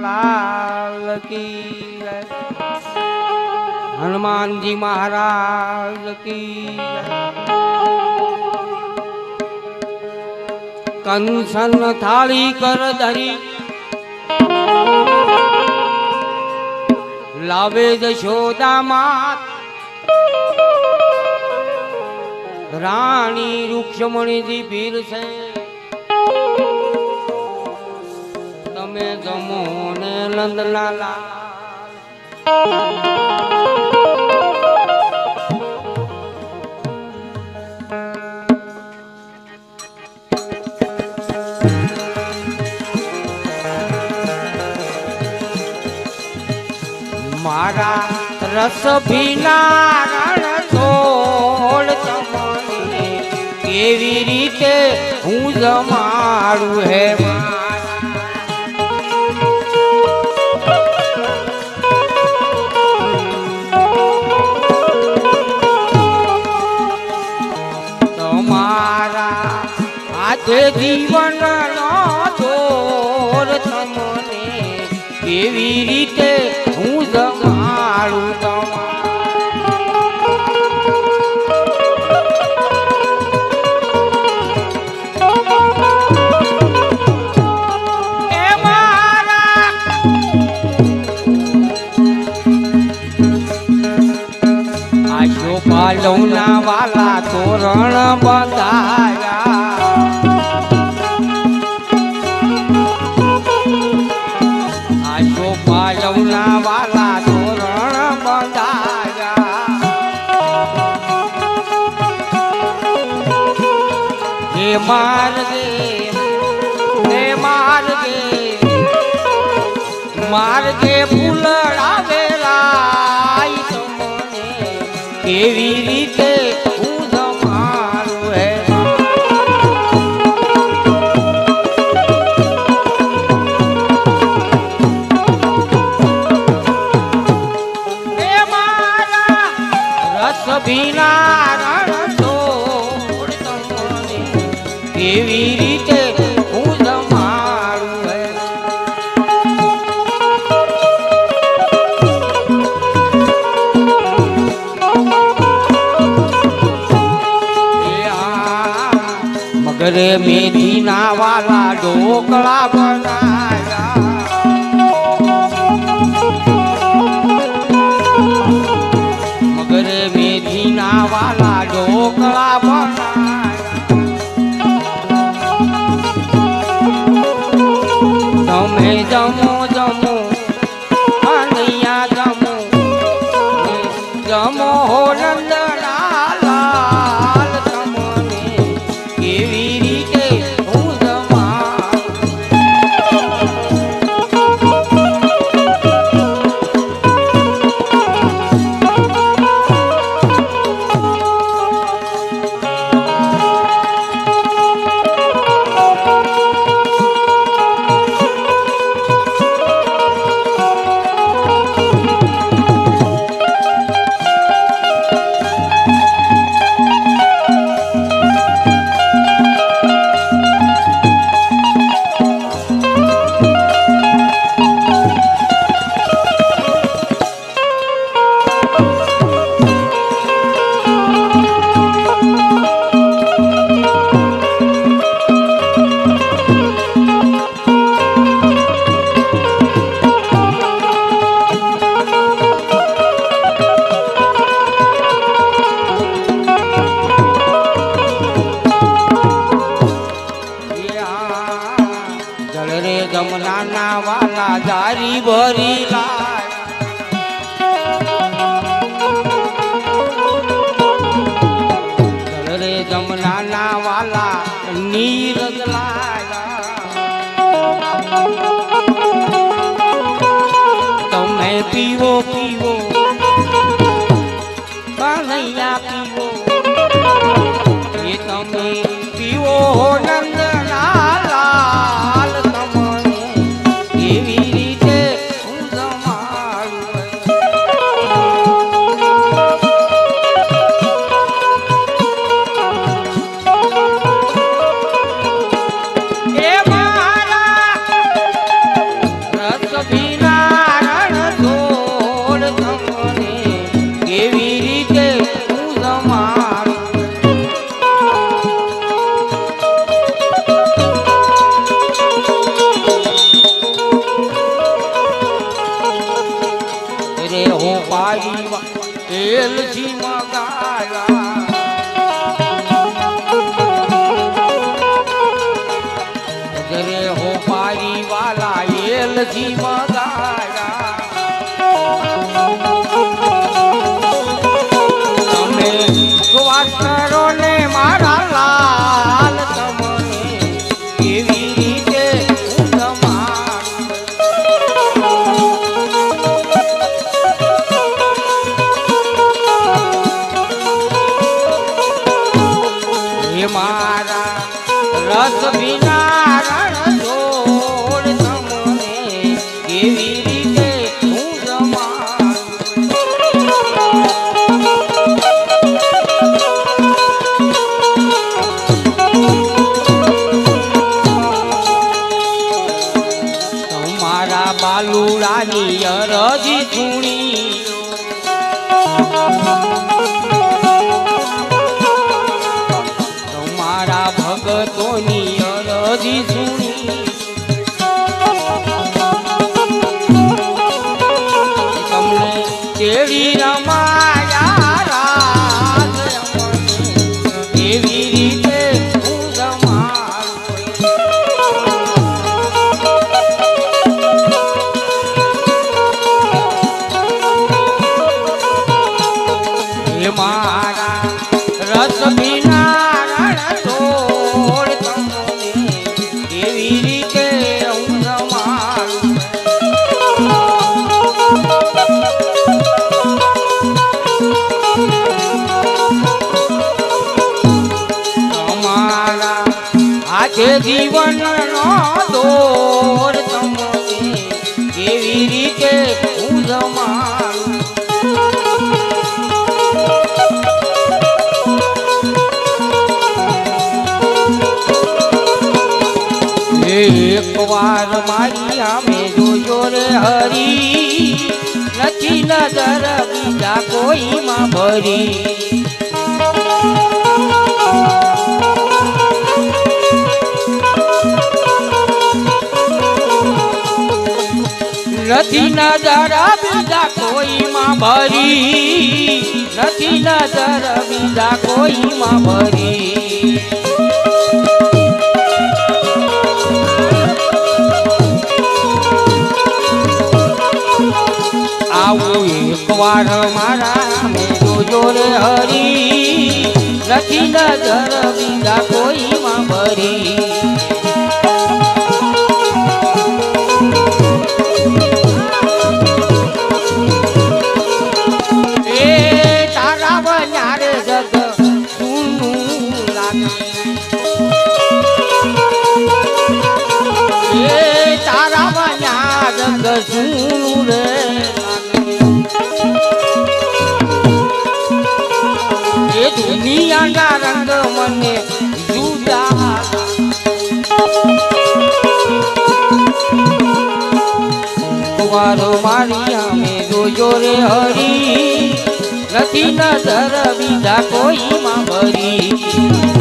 લાલ કી. હનુમાનજી મહારાજ કી. કંસન થાળી કર ધરી લાવે જશોદા માત રાણી રૂક્ષમણીજી પીર છે તમે જમો ને નંદલાલા મારા રસ ભીના છોડ કેવી રીતે હું જમાડું હે મારા કેવી રીતે હું જમાડું તમારા. પાલવના વાલા તોરણ બંધાયા માર્ગે હે માર્ગે માર્ગે ફૂલડાવેલા કેવી રીતે મગરે મેથી ના વાલા ઢોકળા બનાયા મગરે મેથી ના વાલા તમે જમો જમો જમના ના વાલા નીરજ લાયા તમે પીવો પીવો. કનૈયા પીવો. એ તમે પીવો નંદના હો પાવી તેલથી મગાયા. રે હો પારી વાલા એલજી મગા બાલુડાની અરજી સુણી આજે જીવનનો દોર કેવી રીતે હું જમાડું? એક વાર મારી આમે જોજો રે હરી નથી નજર બીજા કોઈમાં ભરી નથી નજર બીજા કોઈમાં ભરી. નથી નજર બીજા કોઈમાં ભરી. આવું એક વાર મારા મેં જોજો રે હરી. નથી નજર બીજા કોઈમાં ભરી. જગ સૂનું રે. એ દુનિયાના રંગ મને જુદા કુમારો મારી અમે જોજો રે હરી નથી નજર બીજા કોઈમાં ભરી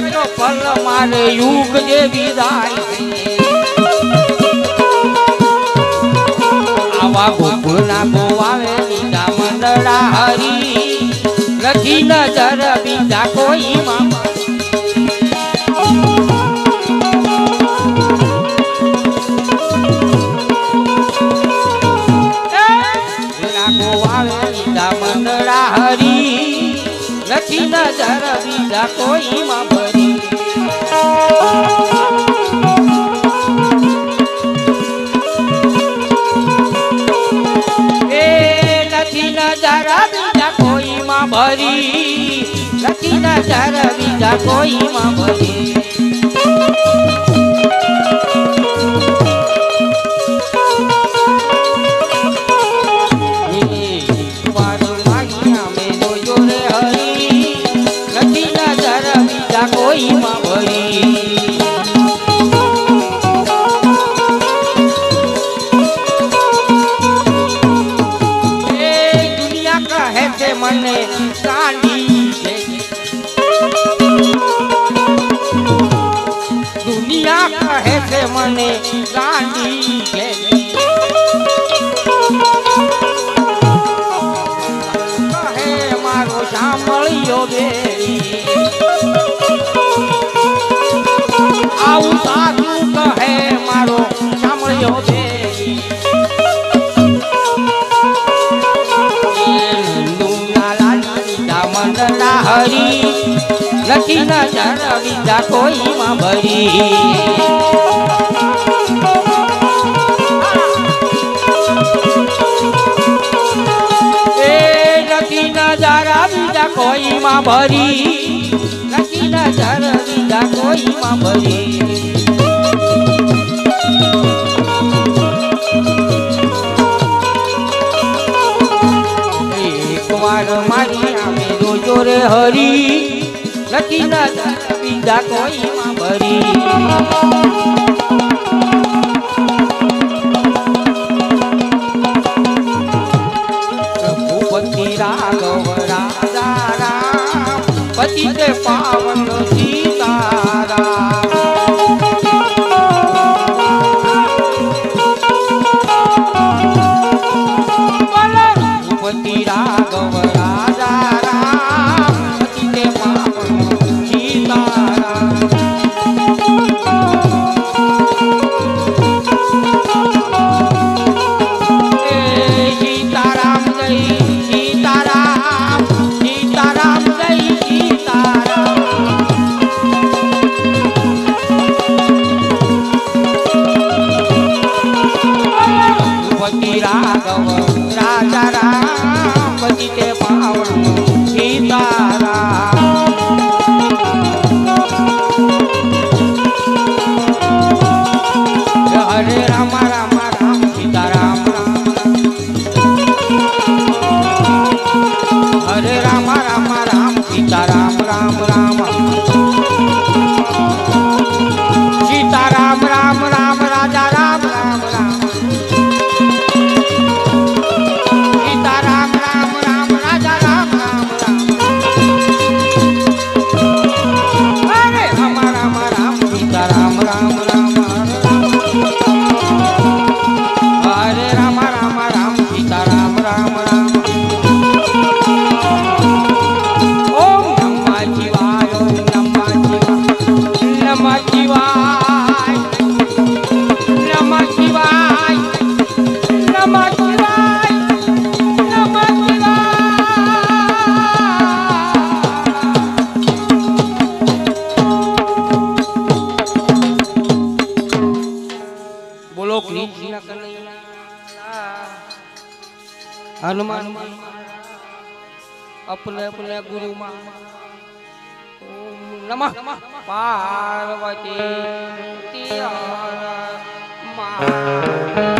એક પલ મારે યુગ જેવી જાય આવા ગોકુળના ગોવાવે બીજા મંડળા હરી. નથી નજર બીજા કોઈ હરી. નથી નજર બીજા કોઈમાં. ભરી ભરી. નથી નજર બીજા કોઈમાં ભરી. મને ગાંડી કહે મારો સાંભળ્યો બેરી. આવું સાધું કહે મારો સાંભળ્યો બેરી. દામનના હરી નથી નજર બીજા કોઈમાં ભરી. નજારા બીજા કોઈમાં ભરી. નથી નજર બીજા કોઈમાં ભરી. મારી હરી. નથી નજર બીજા કોઈમાં ભરી. જય ગુરુ માં નમઃ. પાર્વતી મા